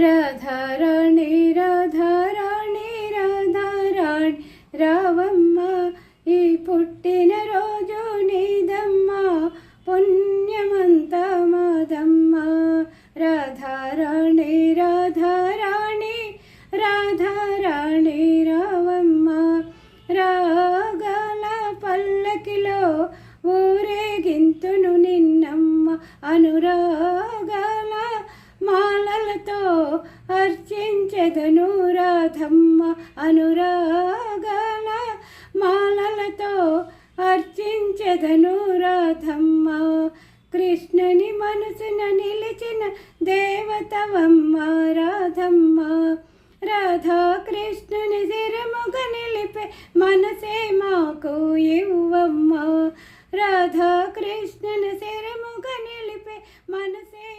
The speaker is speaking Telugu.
రాధారాణి రాధారాణి రాధారాణి రావమ్మ ఈ పుట్టిన రోజు నీదమ్మ పుణ్యమంత మాదమ్మ. రాధారాణి రాధారాణి రాధారాణి రావమ్మ. రాగాల పల్లకిలో ఊరేగింతును నిన్నమ్మ అనురా మాలలతో అర్చించెదను రాధమ్మ అనురాగాల. మాలలతో అర్చించెదను రాధమ్మ. కృష్ణుని మనసున నిలిచిన దేవతవమ్మ రాధమ్మ. రాధా కృష్ణుని శిరముగ నిలిపే మనసే మాకు ఇవ్వమ్మ. రాధా కృష్ణుని శిరముగ నిలిపే మనసే